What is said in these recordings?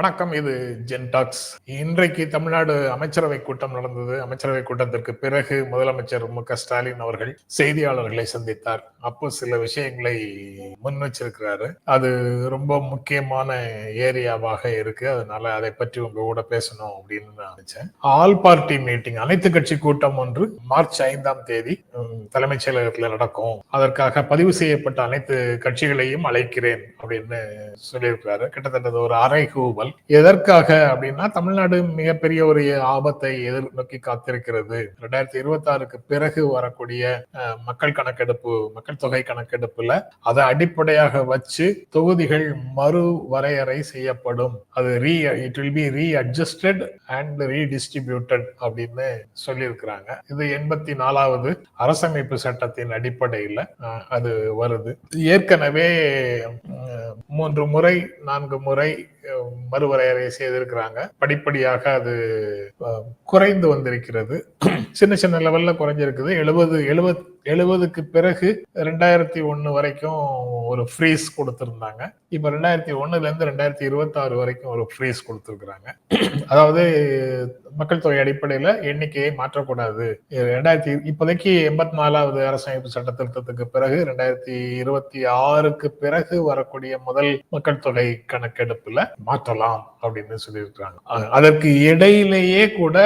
வணக்கம் இது ஜென்டாக்ஸ் இன்றைக்கு தமிழ்நாடு அமைச்சரவை கூட்டம் நடந்தது. அமைச்சரவை கூட்டத்திற்கு பிறகு முதலமைச்சர் மு க ஸ்டாலின் அவர்கள் செய்தியாளர்களை சந்தித்தார். அப்போ சில விஷயங்களை முன் வச்சிருக்கிறாரு அது ரொம்ப முக்கியமான ஏரியாவாக இருக்கு. அதனால அதை பற்றி உங்க கூட பேசணும் அப்படின்னு நான் நினைச்சேன். ஆல் பார்ட்டி மீட்டிங் அனைத்து கட்சி கூட்டம் ஒன்று மார்ச் ஐந்தாம் தேதி தலைமைச் செயலகத்தில் நடக்கும். அதற்காக பதிவு செய்யப்பட்ட அனைத்து கட்சிகளையும் அழைக்கிறேன் அப்படின்னு சொல்லியிருக்கிறாரு. கிட்டத்தட்ட ஒரு அரை கூவல் எதற்காக அப்படின்னா தமிழ்நாடு மிகப்பெரிய ஒரு ஆபத்தை எதிர்நோக்கி காத்திருக்கிறது. ரெண்டாயிரத்தி இருபத்தி ஆறுக்கு பிறகு வரக்கூடிய மக்கள் கணக்கெடுப்பு மக்கள் தொகை கணக்கெடுப்புல அதை அடிப்படையாக வச்சு தொகுதிகள் மறு வரையறை செய்யப்படும். அது re it will be readjusted and redistributed அப்படின்னு சொல்லியிருக்கிறாங்க. இது எண்பத்தி நாலாவது அரசமைப்பு சட்டத்தின் அடிப்படையில் அது வருது. ஏற்கனவே மூன்று முறை நான்கு முறை மறுவரையறை செய்திருக்கிறாங்க. படிப்படியாக அது குறைந்து வந்திருக்கிறது. சின்ன சின்ன லெவல்ல குறைஞ்சிருக்குது. எழுபது எழுபது எழுபதுக்கு பிறகு ரெண்டாயிரத்தி ஒன்று வரைக்கும் ஒரு ஃப்ரீஸ் கொடுத்துருந்தாங்க. இப்ப ரெண்டாயிரத்தி ஒன்றுலேருந்து இருந்து ரெண்டாயிரத்தி இருபத்தாறு வரைக்கும் ஒரு ஃப்ரீஸ் கொடுத்துருக்குறாங்க. அதாவது மக்கள் தொகை அடிப்படையில எண்ணிக்கையை மாற்றக்கூடாது. ரெண்டாயிரத்தி இப்போதைக்கு எண்பத்தி நாலாவது அரசமைப்பு சட்ட திருத்தத்துக்கு பிறகு ரெண்டாயிரத்தி இருபத்தி ஆறுக்கு பிறகு வரக்கூடிய முதல் மக்கள் தொகை கணக்கெடுப்புல மாற்றலாம் அப்படின்னு சொல்லியிருக்கிறாங்க. அதற்கு இடையிலேயே கூட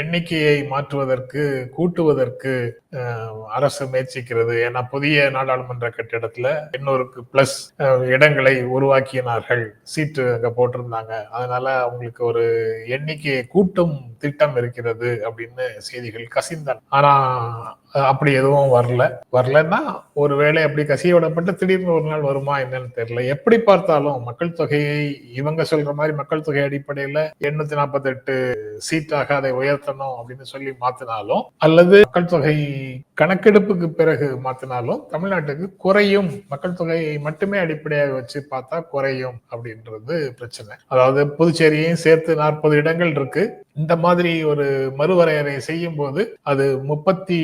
எண்ணிக்கையை மாற்றுவதற்கு கூட்டுவதற்கு அரசு முயற்சிக்கிறது. ஏன்னா புதிய நாடாளுமன்ற கட்டிடத்துல இன்னொருக்கு பிளஸ் இடங்களை உருவாக்கினார்கள். சீட்டு அங்க போட்டிருந்தாங்க. அதனால அவங்களுக்கு ஒரு எண்ணிக்கையை கூட்டும் திட்டம் இருக்கிறது அப்படின்னு செய்திகள் கசிந்தன. ஆனா அப்படி எதுவும் வரல. வரலன்னா ஒருவேளை அப்படி கசிய விடப்பட்டு திடீர்னு ஒரு நாள் வருமா என்னன்னு தெரியல. எப்படி பார்த்தாலும் மக்கள் தொகையை இவங்க சொல்ற மாதிரி மக்கள் தொகை அடிப்படையில எண்ணூத்தி நாற்பத்தி எட்டு சீட்டாக அதை உயர்த்தணும் அப்படின்னு சொல்லி மாத்தினாலும் அல்லது மக்கள் தொகை கணக்கெடுப்புக்கு பிறகு மாத்தினாலும் தமிழ்நாட்டுக்கு குறையும். மக்கள் தொகையை மட்டுமே அடிப்படையாக வச்சு பார்த்தா குறையும் அப்படின்றது பிரச்சனை. அதாவது புதுச்சேரியையும் சேர்த்து நாற்பது இடங்கள் இருக்கு. இந்த மாதிரி ஒரு மறுவரையறை செய்யும் போது அது முப்பத்தி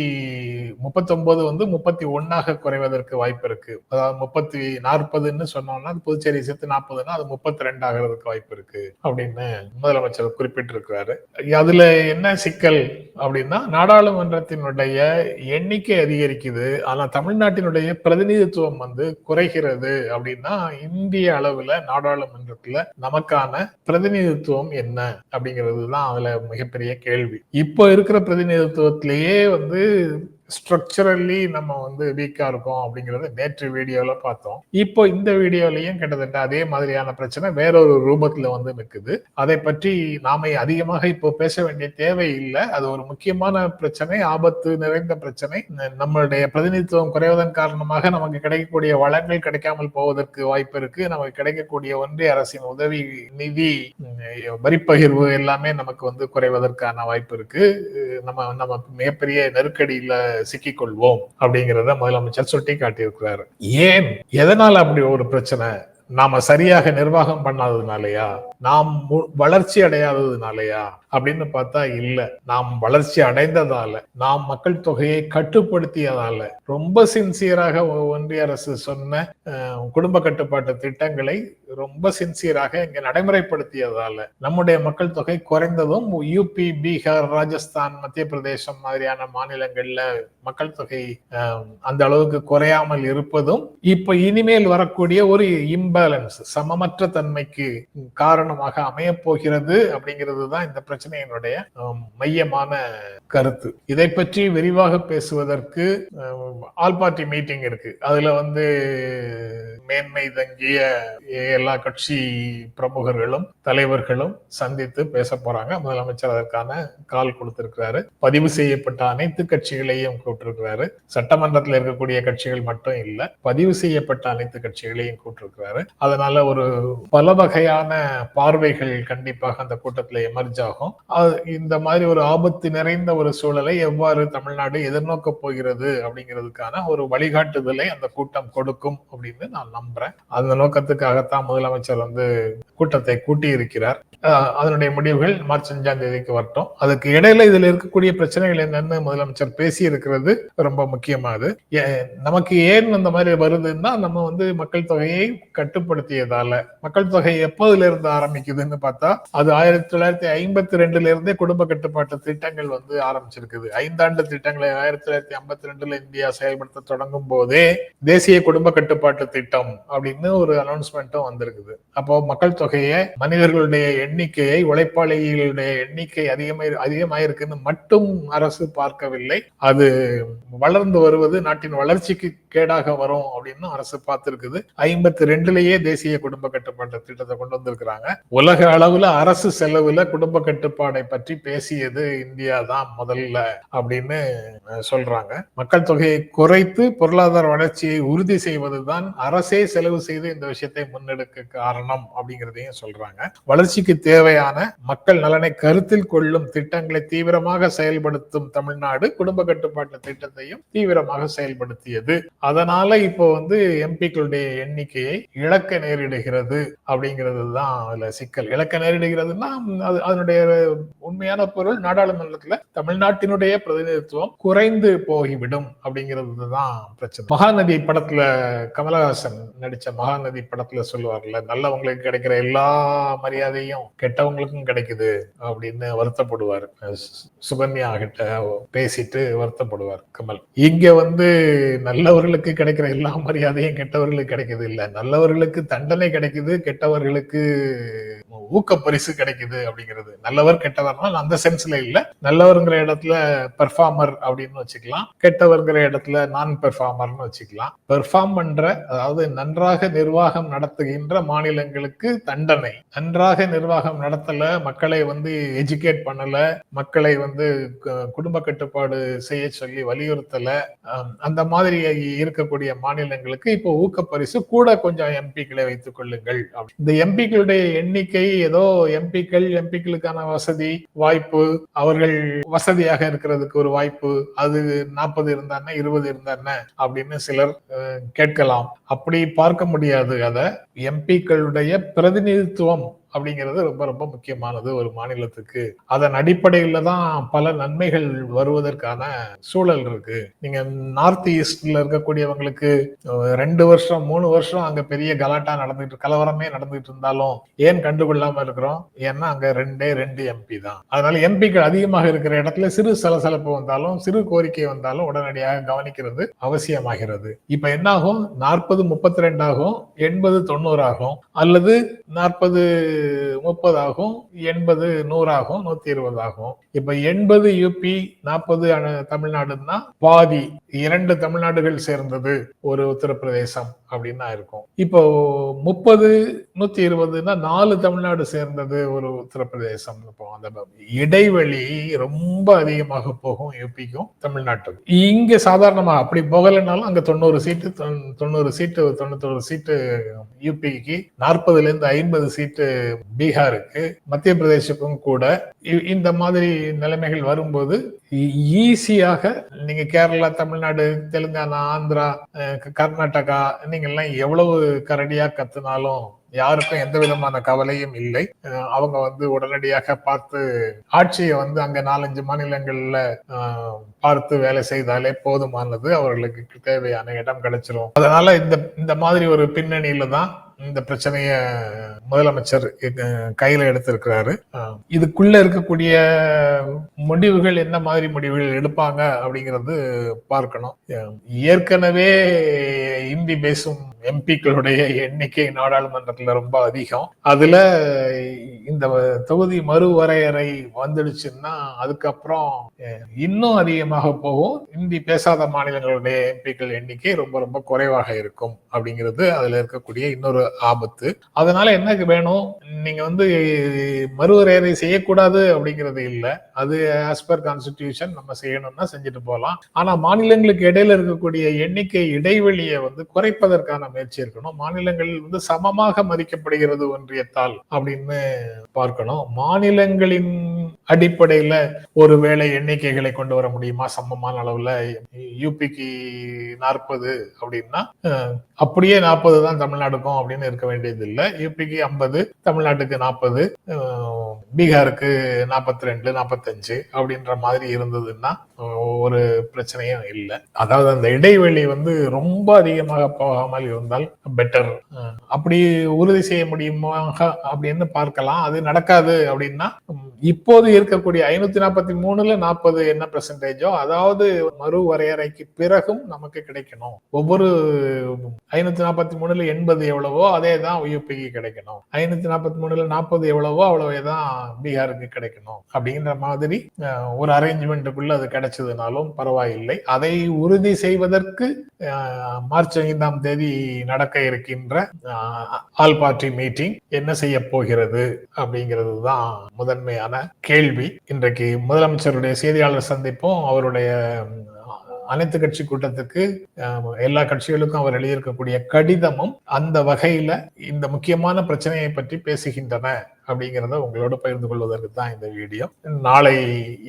முப்பத்தொன்பது வந்து முப்பத்தி ஒன்னாக குறைவதற்கு வாய்ப்பு இருக்கு. அதாவது முப்பத்தி நாற்பதுன்னு சொன்னோம்னா புதுச்சேரி சேர்த்து நாற்பதுன்னா அது முப்பத்தி ரெண்டு ஆகிறதுக்கு வாய்ப்பு இருக்கு அப்படின்னு முதலமைச்சர் குறிப்பிட்டிருக்கிறாரு. அதுல என்ன சிக்கல் அப்படின்னா நாடாளுமன்றத்தினுடைய எண்ணிக்கை அதிகரிக்குது. ஆனா தமிழ்நாட்டினுடைய பிரதிநிதித்துவம் வந்து குறைகிறது அப்படின்னா இந்திய அளவுல நாடாளுமன்றத்துல நமக்கான பிரதிநிதித்துவம் என்ன அப்படிங்கிறது தான் அதுல மிகப்பெரிய கேள்வி. இப்போ இருக்கிற பிரதிநிதித்துவத்திலேயே வந்து ஸ்ட்ரக்சரலி நம்ம வந்து வீக்கா இருக்கோம் அப்படிங்கறத நேற்று வீடியோல பார்த்தோம். இப்போ இந்த வீடியோலயும் கிட்டத்தட்ட அதே மாதிரியான பிரச்சனை வேறொரு ரூபத்துல வந்து நிற்குது அதை பற்றி நாம அதிகமாக இப்போ பேச வேண்டிய தேவை இல்லை. அது ஒரு முக்கியமான பிரச்சனை ஆபத்து நிறைந்த பிரச்சனை. நம்மளுடைய பிரதிநிதித்துவம் குறைவதன் காரணமாக நமக்கு கிடைக்கக்கூடிய வளங்கள் கிடைக்காமல் போவதற்கு வாய்ப்பு இருக்கு. நமக்கு கிடைக்கக்கூடிய ஒன்றிய அரசின் உதவி நிதி வரிப்பகிர்வு எல்லாமே நமக்கு வந்து குறைவதற்கான வாய்ப்பு இருக்கு. நம்ம நம்ம மிகப்பெரிய நெருக்கடியில் சிக்கிக்கொள்வோம் அப்படிங்கிறத முதலமைச்சர் சுட்டி காட்டியிருக்கிறாரு ஏன்? எதனால அப்படி ஒரு பிரச்சனை? நாம சரியாக நிர்வாகம் பண்ணாததுனாலயா? நாம் மு- வளர்ச்சி அடையாததுனாலயா? அப்படின்னு பார்த்தா இல்ல. நாம் வளர்ச்சி அடைந்ததால நாம் மக்கள் தொகையை கட்டுப்படுத்தியதால ரொம்ப சின்சியராக ஒன்றிய அரசு சொன்ன குடும்ப கட்டுப்பாட்டு திட்டங்களை ரொம்ப சின்சியராக இங்க நடைமுறைப்படுத்தியதால நம்முடைய மக்கள் தொகை குறைந்ததும் யூபி பீகார் ராஜஸ்தான் மத்திய பிரதேசம் மாதிரியான மாநிலங்கள்ல மக்கள் தொகை அஹ், அந்த அளவுக்கு குறையாமல் இருப்பதும் இப்ப இனிமேல் வரக்கூடிய ஒரு இம்பேலன்ஸ் சமமற்ற தன்மைக்கு காரணமாக அமையப் போகிறது அப்படிங்கிறது தான் இந்த பிரச்சனை. பிரச்சனையினுடைய மையமான கருத்து. இதை பற்றி விரிவாக பேசுவதற்கு ஆல் பார்ட்டி மீட்டிங் இருக்கு. அதுல வந்து மேன்மை தங்கிய எல்லா கட்சி பிரமுகர்களும் தலைவர்களும் சந்தித்து பேச போறாங்க. முதலமைச்சர் அதற்கான கால் கொடுத்திருக்கிறாரு. பதிவு செய்யப்பட்ட அனைத்து கட்சிகளையும் கூப்பிட்டிருக்கிறாரு சட்டமன்றத்தில் இருக்கக்கூடிய கட்சிகள் மட்டும் இல்ல பதிவு செய்யப்பட்ட அனைத்து கட்சிகளையும் கூப்பிட்டிருக்கிறாரு அதனால ஒரு பல வகையான பார்வைகள் கண்டிப்பாக அந்த கூட்டத்தில் எமர்ஜ் ஆகும். இந்த மாதிரி ஒரு ஆபத்து நிறைந்த ஒரு சூழலை எவ்வாறு தமிழ்நாடு எதிர்நோக்க போகிறது அப்படிங்கிறதுக்கான ஒரு வழிகாட்டுதலை அந்த கூட்டம் கொடுக்கும் அப்படின்னு நான் நம்புறேன். அந்த நோக்கத்துக்காகத்தான் முதலமைச்சர் வந்து கூட்டத்தை கூட்டி இருக்கிறார் அதனுடைய முடிவுகள் மார்ச் அஞ்சாம் தேதிக்கு வரட்டும். அதுக்கு இடையில இதுல இருக்கக்கூடிய பிரச்சனைகள் என்னன்னு முதலமைச்சர் பேசி இருக்கிறது ரொம்ப முக்கியமானது நமக்கு ஏன் அந்த மாதிரி வருதுன்னா நம்ம வந்து மக்கள் தொகையை கட்டுப்படுத்தியதால. மக்கள் தொகை எப்போதுல இருந்து ஆரம்பிக்குதுன்னு பார்த்தா அது ஆயிரத்தி தொள்ளாயிரத்தி ஐம்பத்தி ரெண்டுல இருந்தே குடும்ப கட்டுப்பாட்டு திட்டங்கள் வந்து ஆரம்பிச்சிருக்குது. ஐந்தாண்டு திட்டங்களை ஆயிரத்தி தொள்ளாயிரத்தி ஐம்பத்தி ரெண்டுல இந்தியா செயல்படுத்த தொடங்கும் போதே தேசிய குடும்ப கட்டுப்பாட்டு திட்டம் அப்படின்னு ஒரு அனௌன்ஸ்மெண்ட்டும் வந்திருக்குது. அப்போ மக்கள் தொகையை மனிதர்களுடைய எண்ணிக்கையை உழைப்பாளிகளுடைய எண்ணிக்கை அதிகமாய் அதிகமாயிருக்குன்னு மட்டும் அரசு பார்க்கவில்லை. அது வளர்ந்து வருவது நாட்டின் வளர்ச்சிக்கு கேடாக வரும் அப்படின்னு அரசு பார்த்திருக்குது. ஐம்பத்தி ரெண்டுலயே தேசிய குடும்ப கட்டுப்பாட்டு திட்டத்தை கொண்டு வந்திருக்கிறாங்க. உலக அளவுல அரசு செலவுல குடும்ப கட்டுப்பாடை பற்றி பேசியது இந்தியா தான் முதல்ல அப்படின்னு சொல்றாங்க. மக்கள் தொகையை குறைத்து பொருளாதார வளர்ச்சியை உறுதி செய்வதுதான் அரசே செலவு செய்து இந்த விஷயத்தை முன்னெடுக்க காரணம் அப்படிங்கிறதையும் சொல்றாங்க. வளர்ச்சிக்கு தேவையான மக்கள் நலனை கருத்தில் கொள்ளும் திட்டங்களை தீவிரமாக செயல்படுத்தும் தமிழ்நாடு குடும்ப கட்டுப்பாட்டு திட்டத்தையும் தீவிரமாக செயல்படுத்தியது. அதனால இப்போ வந்து எம்பிக்களுடைய எண்ணிக்கையை இழக்க நேரிடுகிறது அப்படிங்கிறது தான் அதுல சிக்கல். இழக்க நேரிடுகிறதுனா அது அதனுடைய உண்மையான பொருள் நாடாளுமன்றத்துல தமிழ்நாட்டினுடைய பிரதிநிதித்துவம் குறைந்து போய்விடும் அப்படிங்கிறது தான் பிரச்சனை. மகாநதி படத்துல கமலஹாசன் நடிச்ச மகாநதி படத்துல சொல்லுவார்ல நல்லவங்களுக்கு கிடைக்கிற எல்லா மரியாதையும் கெட்டவங்களுக்கும் கிடைக்குது அப்படின்னு வருத்தப்படுவார். சுகன்யா கிட்ட பேசிட்டு வருத்தப்படுவார் கமல். இங்க வந்து நல்லவர்களுக்கு கிடைக்கிற எல்லா மரியாதையும் கெட்டவர்களுக்கு கிடைக்குது இல்ல. நல்லவர்களுக்கு தண்டனை கிடைக்குது கெட்டவர்களுக்கு ஊக்க பரிசு கிடைக்குது அப்படிங்கிறது. நல்ல நல்லவர் கெட்டவர்னா அந்த சென்ஸ்ல இல்ல. நல்லவருங்கிற இடத்துல பெர்ஃபார்மர் அப்படின்னு வச்சுக்கலாம். கெட்டவர்ங்கிற இடத்துல நான் பெர்ஃபார்மர்னு வச்சுக்கலாம். பெர்ஃபார்ம் பண்ற அதாவது நன்றாக நிர்வாகம் நடத்துகின்ற மாநிலங்களுக்கு தண்டனை. நன்றாக நிர்வாகம் நடத்தல மக்களை வந்து எஜுகேட் பண்ணல மக்களை வந்து குடும்ப கட்டுப்பாடு செய்ய சொல்லி வலியுறுத்தல அந்த மாதிரி இருக்கக்கூடிய மாநிலங்களுக்கு இப்போ ஊக்க பரிசு கூட கொஞ்சம் எம்பிக்களை வைத்துக் கொள்ளுங்கள். இந்த எம்பிக்களுடைய எண்ணிக்கை ஏதோ எம்பிக்கள் எம்பிக்களுக்கான வசதி வாய்ப்பு அவர்கள் வசதியாக இருக்கிறதுக்கு ஒரு வாய்ப்பு அது நாற்பது இருந்தானே இருபது இருந்தானே அப்படின்னு சிலர் அஹ், கேட்கலாம். அப்படி பார்க்க முடியாது. அத எம்பிக்களுடைய பிரதிநிதித்துவம் அப்படிங்கிறது ரொம்ப ரொம்ப முக்கியமானது ஒரு மாநிலத்துக்கு. அதன் அடிப்படையில தான் பல நன்மைகள் வருவதற்கான சூழல் இருக்கு. நீங்க நார்த் ஈஸ்ட்ல இருக்கக்கூடியவங்களுக்கு ரெண்டு வருஷம் மூணு வருஷம் அங்க பெரிய கலாட்டா நடந்துட்டு கலவரமே நடந்துட்டு இருந்தாலும் ஏன் கண்டுகொள்ளாம இருக்கிறோம்? ஏன்னா அங்க ரெண்டே ரெண்டு எம்பி தான். அதனால எம்பிக்கள் அதிகமாக இருக்கிற இடத்துல சிறு சலசலப்பு வந்தாலும் சிறு கோரிக்கை வந்தாலும் உடனடியாக கவனிக்கிறது அவசியமாகிறது. இப்ப என்ன ஆகும் நாற்பது முப்பத்தி ரெண்டு ஆகும் எண்பது தொண்ணூறு ஆகும். அல்லது நாற்பது முப்பது ஆகும் எண்பது நூறு ஆகும் நூத்தி இருபது ஆகும் இப்ப எண்பது யூபி நாற்பது தமிழ்நாடுன்னா பாதி. இரண்டு தமிழ்நாடுகள் சேர்ந்தது ஒரு உத்தரப்பிரதேசம். அப்படின்னா இருக்கும். இப்போ முப்பது நூத்தி இருபதுன்னா நாலு தமிழ்நாடு சேர்ந்தது ஒரு உத்தரப்பிரதேசம். இப்போ அந்த இடைவெளி ரொம்ப அதிகமாக போகும் யூபிக்கும் தமிழ்நாட்டுக்கும். இங்க சாதாரணமா அப்படி போகலைன்னாலும் அங்க தொண்ணூறு சீட்டு தொண்ணூறு சீட்டு தொண்ணூத்தொரு சீட்டு யூபிக்கு நாற்பதுல இருந்து ஐம்பது சீட்டு பீகாருக்கு மத்திய பிரதேசத்துக்கும் கூட இ- இந்த மாதிரி நிலைமைகள் வரும்போது ஈஸியாக நீங்க கேரளா தமிழ்நாடு தெலுங்கானா ஆந்திரா கர்நாடகா நீங்க எல்லாம் எவ்வளவு கரடியா கத்துனாலும் யாருக்கும் எந்த விதமான கவலையும் இல்லை. அவங்க வந்து உடனடியாக பார்த்து ஆட்சியை வந்து அங்க நாலஞ்சு மாநிலங்கள்ல பார்த்து வேலை செய்தாலே போதுமானது. அவர்களுக்கு தேவையான இடம் கிடைச்சிரும். அதனால இந்த இந்த மாதிரி ஒரு பின்னணியில தான் இந்த பிரச்சனைய முதலமைச்சர் கையில எடுத்திருக்கிறாரு. இதுக்குள்ள இருக்கக்கூடிய முடிவுகள் என்ன மாதிரி முடிவுகள் எடுப்பாங்க அப்படிங்கிறது பார்க்கணும். ஏற்கனவே இந்தி பேசும் எம்பிக்களுடைய எண்ணிக்கை நாடாளுமன்றத்துல ரொம்ப அதிகம். அதுல இந்த தொகுதி மறுவரையறை வந்துடுச்சுன்னா அதுக்கப்புறம் இன்னும் அதிகமாக போகும். இந்தி பேசாத மாநிலங்களுடைய எம்பிக்கள் எண்ணிக்கை ரொம்ப ரொம்ப குறைவாக இருக்கும் அப்படிங்கிறது அதுல இருக்கக்கூடிய இன்னொரு ஆபத்து. அதனால என்ன வேணும். நீங்க வந்து மறுவரையறை செய்யக்கூடாது அப்படிங்கிறது இல்ல. அது ஆஸ் பர் கான்ஸ்டிடியூஷன் நம்ம செய்யணும்னா செஞ்சுட்டு போகலாம் ஆனா மாநிலங்களுக்கு இடையில இருக்கக்கூடிய எண்ணிக்கை இடைவெளியை வந்து குறைப்பதற்கான முயற்சி இருக்கணும். மாநிலங்கள் வந்து சமமாக மதிக்கப்படுகிறது ஒன்றியத்தால் அப்படின்னு பார்க்கணும். மாநிலங்களின் அடிப்படையில ஒருவேளை எண்ணிக்கைகளை கொண்டு வர முடியுமா? சமமான அளவுல யூபிக்கு நாற்பது அப்படின்னா அப்படியே நாற்பது தான் தமிழ்நாடுக்கும் அப்படின்னு இருக்க வேண்டியது இல்லை யூபிக்கு ஐம்பது தமிழ்நாட்டுக்கு நாற்பது பீகாருக்கு நாற்பத்தி ரெண்டு நாற்பத்தஞ்சு அப்படின்ற மாதிரி இருந்ததுன்னா ஒரு பிரச்சனையும் இல்லை. அதாவது அந்த இடைவெளி வந்து ரொம்ப அதிகமாக போகாமல் இருந்தால் பெட்டர் அப்படி உறுதி செய்ய முடியுமா? அப்படின்னு பார்க்கலாம். அது நடக்காது அப்படின்னா இப்போது இருக்கக்கூடிய ஐநூத்தி நாற்பத்தி மூணுல நாற்பது என்ன பெர்சன்டேஜோ அதாவது மறு வரையறைக்கு பிறகும் நமக்கு கிடைக்கணும். ஒவ்வொரு ஐநூத்தி நாற்பத்தி மூணுல எண்பது எவ்வளவோ அதே தான் யூபிக்கு கிடைக்கணும். ஐநூத்தி நாற்பத்தி மூணுல நாற்பது எவ்வளவோ அவ்வளவே தான் பீகாருக்கு கிடைக்கணும். அப்படிங்கிற மாதிரி ஒரு அரேஞ்ச்மெண்ட்டுக்குள்ள அது கிடைச்சதுனாலும் பரவாயில்லை. அதை உறுதி செய்வதற்கு மார்ச் ஐந்தாம் தேதி நடக்க இருக்கின்ற ஆல் பார்ட்டி மீட்டிங் என்ன செய்ய போகிறது அப்படிங்கிறது தான் முதன்மையான கேள்வி. இன்றைக்கு முதலமைச்சருடைய செய்தியாளர் சந்திப்பும். அவருடைய அனைத்து கட்சி கூட்டத்துக்கு எல்லா கட்சிகளுக்கும் அவர் எழுதியிருக்கக்கூடிய கடிதமும் அந்த வகையில இந்த முக்கியமான பிரச்சனையை பற்றி பேசுகின்றன அப்படிங்கிறத உங்களோட பகிர்ந்து கொள்வதற்கு தான் இந்த வீடியோ. நாளை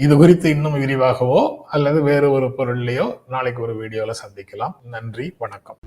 இது குறித்து இன்னும் விரிவாகவோ அல்லது வேறு ஒரு பொருள்லையோ நாளைக்கு ஒரு வீடியோல சந்திக்கலாம். நன்றி வணக்கம்.